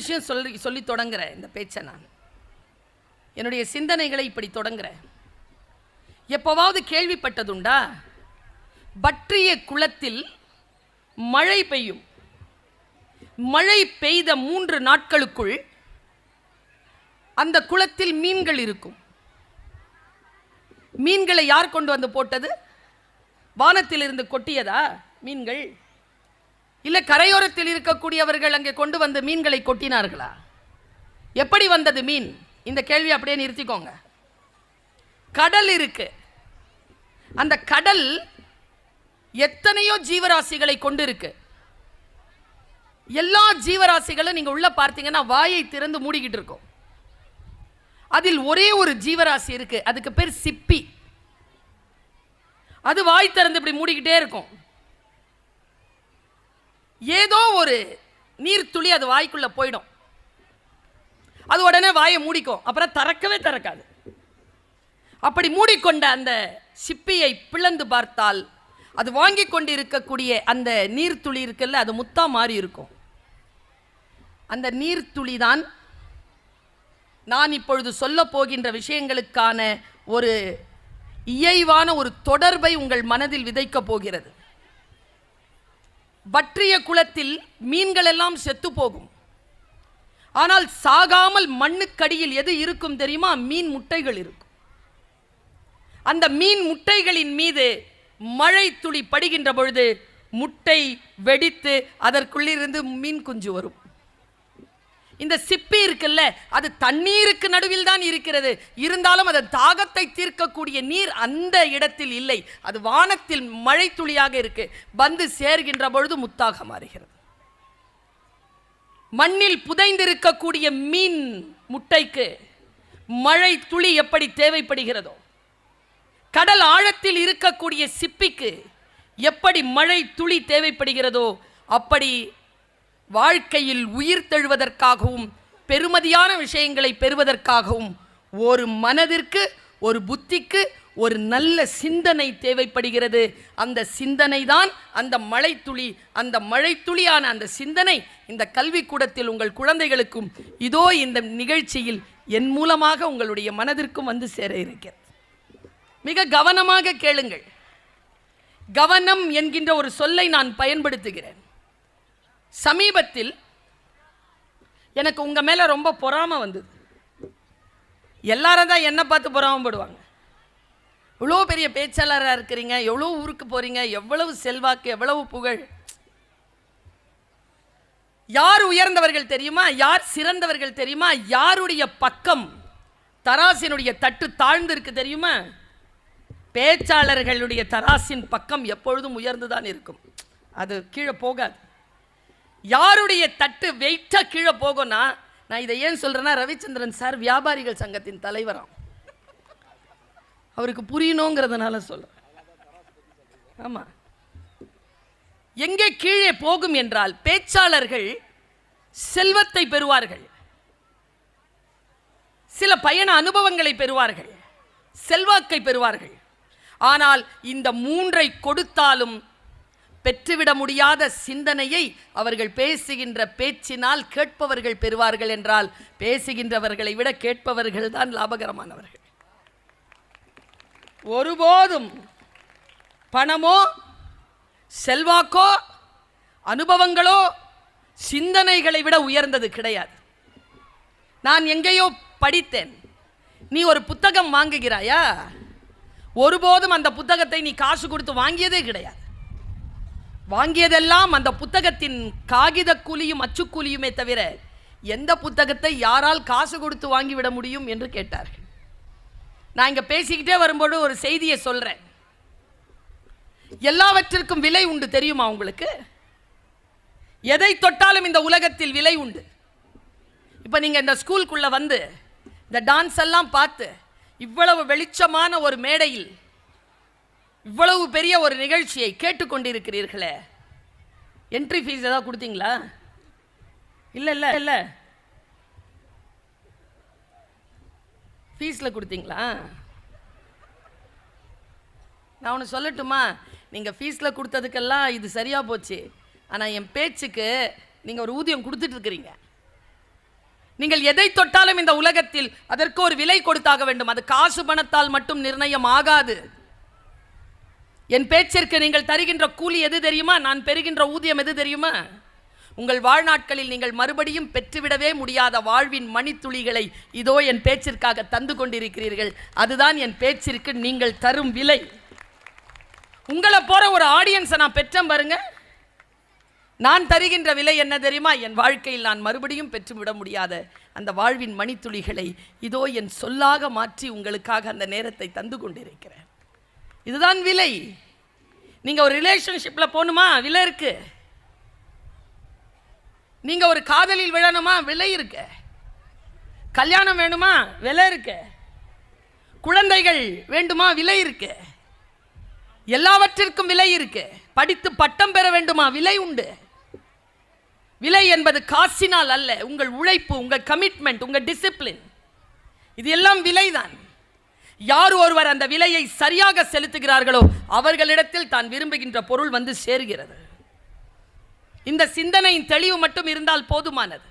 விஷயம் சொல்லி சொல்லி தொடங்குறேன் இந்த பேச்சை நான். என்னுடைய சிந்தனைகளை இப்படி தொடங்குறேன். எப்போவாவது கேள்விப்பட்டதுண்டா? பற்றிய குளத்தில் மழை பெய்யும். மழை பெய்த மூன்று நாட்களுக்குள் அந்த குளத்தில் மீன்கள் இருக்கும். மீன்களை யார் கொண்டு வந்து போட்டது? வானத்தில் இருந்து கொட்டியதா மீன்கள்? இல்ல கரையோரத்தில் இருக்கக்கூடியவர்கள் அங்கே கொண்டு வந்து மீன்களை கொட்டினார்களா? எப்படி வந்தது மீன்? இந்த கேள்வி அப்படியே நிறுத்திக்கோங்க. கடல் இருக்கு. அந்த கடல் எத்தனையோ ஜீவராசிகளை கொண்டு இருக்கு எல்லா ஜீவராசிகளும் நீங்க உள்ள பார்த்தீங்கன்னா வாயை திறந்து மூடிக்கிட்டு இருக்கும். அதில் ஒரே ஒரு ஜீவராசி இருக்கு. அதுக்கு பேர் சிப்பி. அது வாய் திறந்து இப்படி மூடிக்கிட்டே இருக்கும். ஏதோ ஒரு நீர்த்துளி அது வாய்க்குள்ளே போயிடும். அது உடனே வாயை மூடிக்கும். அப்புறம் திறக்கவே திறக்காது. அப்படி மூடிக்கொண்ட அந்த சிப்பியை பிளந்து பார்த்தால் அது வாங்கி கொண்டு இருக்கக்கூடிய அந்த நீர்த்துளி இருக்குல்ல அது முத்தா மாறி இருக்கும். அந்த நீர்த்துளி தான் நான் இப்பொழுது சொல்ல போகின்ற விஷயங்களுக்கான ஒரு இயைவான ஒரு தொடர்பை உங்கள் மனதில் விதைக்கப் போகிறது. வற்றிய குளத்தில் மீன்கள் எல்லாம் செத்து போகும். ஆனால் சாகாமல் மண்ணுக்கடியில் எது இருக்கும் தெரியுமா? மீன் முட்டைகள் இருக்கும். அந்த மீன் முட்டைகளின் மீது மழை துளி படுகின்ற பொழுது முட்டை வெடித்து அதற்குள்ளிருந்து மீன் குஞ்சு வரும். இந்த சிப்பி இருக்குல்ல அது தண்ணீருக்கு நடுவில் தான் இருக்கிறது. இருந்தாலும் அதன் தாகத்தை தீர்க்கக்கூடிய நீர் அந்த இடத்தில் இல்லை. அது வானத்தில் மழை துளியாக இருக்கு. வந்து சேர்கின்ற பொழுது முத்தாக மாறுகிறது. மண்ணில் புதைந்திருக்கக்கூடிய மீன் முட்டைக்கு மழை துளி எப்படி தேவைப்படுகிறதோ கடல் ஆழத்தில் இருக்கக்கூடிய சிப்பிக்கு எப்படி மழை துளி தேவைப்படுகிறதோ அப்படி வாழ்க்கையில் உயிர் தெழுவதற்காகவும் பெருமதியான விஷயங்களை பெறுவதற்காகவும் ஒரு மனதிற்கு ஒரு புத்திக்கு ஒரு நல்ல சிந்தனை தேவைப்படுகிறது. அந்த சிந்தனை தான் அந்த மழைத்துளி. அந்த மழைத்துளியான அந்த சிந்தனை இந்த கல்விக்கூடத்தில் உங்கள் குழந்தைகளுக்கும் இதோ இந்த நிகழ்ச்சியில் என் மூலமாக உங்களுடைய மனதிற்கும் வந்து சேர இருக்கிறது. மிக கவனமாக கேளுங்கள். கவனம் என்கின்ற ஒரு சொல்லை நான் பயன்படுத்துகிறேன். சமீபத்தில் எனக்கு உங்கள் மேலே ரொம்ப பொறாமை வந்தது. எல்லாரும் தான் என்னை பார்த்து பொறாமப்படுவாங்க. இவ்வளோ பெரிய பேச்சாளராக இருக்கிறீங்க எவ்வளோ ஊருக்கு போகிறீங்க எவ்வளவு செல்வாக்கு எவ்வளவு புகழ். யார் உயர்ந்தவர்கள் தெரியுமா? யார் சிறந்தவர்கள் தெரியுமா? யாருடைய பக்கம் தராசினுடைய தட்டு தாழ்ந்திருக்கு தெரியுமா? பேச்சாளர்களுடைய தராசின் பக்கம் எப்பொழுதும் உயர்ந்துதான் இருக்கும். அது கீழே போகாது. யாருடைய தட்டு வெயிட்டாக கீழே போகும்னா நான் இதை ஏன் சொல்கிறேன்னா ரவிச்சந்திரன் சார் வியாபாரிகள் சங்கத்தின் தலைவராம். அவருக்கு புரியணுங்கிறதுனால சொல்கிறேன் ஆமாம் எங்கே கீழே போகும் என்றால் பேச்சாளர்கள் செல்வத்தை பெறுவார்கள். சில பயண அனுபவங்களை பெறுவார்கள். செல்வாக்கை பெறுவார்கள். ஆனால் இந்த மூன்றை கொடுத்தாலும் பெற்றுவிட முடியாத சிந்தனையை அவர்கள் பேசுகின்ற பேச்சினால் கேட்பவர்கள் பெறுவார்கள் என்றால் பேசுகின்றவர்களை விட கேட்பவர்கள் தான் லாபகரமானவர்கள். ஒருபோதும் பணமோ செல்வாக்கோ அனுபவங்களோ சிந்தனைகளை விட உயர்ந்தது கிடையாது. நான் எங்கேயோ படித்தேன். நீ ஒரு புத்தகம் வாங்குகிறாயா? ஒருபோதும் அந்த புத்தகத்தை நீ காசு கொடுத்து வாங்கியதே கிடையாது. வாங்கியதெல்லாம் அந்த புத்தகத்தின் காகித கூலியும் அச்சுக்கூலியுமே தவிர எந்த புத்தகத்தை யாரால் காசு கொடுத்து வாங்கிவிட முடியும் என்று கேட்டார்கள். நான் இங்கே பேசிக்கிட்டே வரும்போது ஒரு செய்தியை சொல்கிறேன் எல்லாவற்றிற்கும் விலை உண்டு தெரியுமா உங்களுக்கு? எதை தொட்டாலும் இந்த உலகத்தில் விலை உண்டு. இப்போ நீங்கள் இந்த ஸ்கூலுக்குள்ளே வந்து இந்த டான்ஸ் எல்லாம் பார்த்து இவ்வளவு வெளிச்சமான ஒரு மேடையில் இவ்வளவு பெரிய ஒரு நிகழ்ச்சியை கேட்டுக்கொண்டிருக்கிறீர்களே. என்ட்ரி ஃபீஸ் ஏதாவது கொடுத்தீங்களா? இல்லை இல்லை இல்லை. ஃபீஸில் கொடுத்தீங்களா? நான் ஒன்று சொல்லட்டுமா? நீங்கள் ஃபீஸில் கொடுத்ததுக்கெல்லாம் இது சரியாக போச்சு. ஆனால் என் பேச்சுக்கு நீங்கள் ஒரு ஊதியம் கொடுத்துட்ருக்குறீங்க நீங்கள் எதை தொட்டாலும் இந்த உலகத்தில் அதற்கு ஒரு விலை கொடுத்தாக வேண்டும். அது காசு பணத்தால் மட்டும் நிர்ணயம் ஆகாது என் பேச்சிற்கு நீங்கள் தருகின்ற கூலி எது தெரியுமா? நான் பெறுகின்ற ஊதியம் எது தெரியுமா? உங்கள் வாழ்நாட்களில் நீங்கள் மறுபடியும் பெற்றுவிடவே முடியாத வாழ்வின் மணித்துளிகளை இதோ என் பேச்சிற்காக தந்து கொண்டிருக்கிறீர்கள். அதுதான் என் பேச்சிற்கு நீங்கள் தரும் விலை. உங்களை போற ஒரு ஆடியன்ஸை நான் பெற்றேன் பாருங்க. நான் தருகின்ற விலை என்ன தெரியுமா? என் வாழ்க்கையில் நான் மறுபடியும் பெற்றுவிட முடியாத அந்த வாழ்வின் மணித்துளிகளை இதோ என் சொல்லாக மாற்றி உங்களுக்காக அந்த நேரத்தை தந்து கொண்டிருக்கிறேன். இதுதான் விலை. நீங்க ஒரு ரிலேஷன்ஷிப்ல போகணுமா? விலை இருக்கு. நீங்க ஒரு காதலில் விழணுமா? விலை இருக்கு. கல்யாணம் வேணுமா? விலை இருக்கு. குழந்தைகள் வேண்டுமா? விலை இருக்கு. எல்லாவற்றிற்கும் விலை இருக்கு. படித்து பட்டம் பெற வேண்டுமா? விலை உண்டு. விலை என்பது காசினால் அல்ல. உங்கள் உழைப்பு உங்கள் கமிட்மெண்ட் உங்கள் டிசிப்ளின் இது எல்லாம் விலைதான். யார் ஒருவர் அந்த விலையை சரியாக செலுத்துகிறார்களோ அவர்களிடத்தில் தான் விரும்புகின்ற பொருள் வந்து சேருகிறது. இந்த சிந்தனையின் தெளிவு மட்டும் இருந்தால் போதுமானது.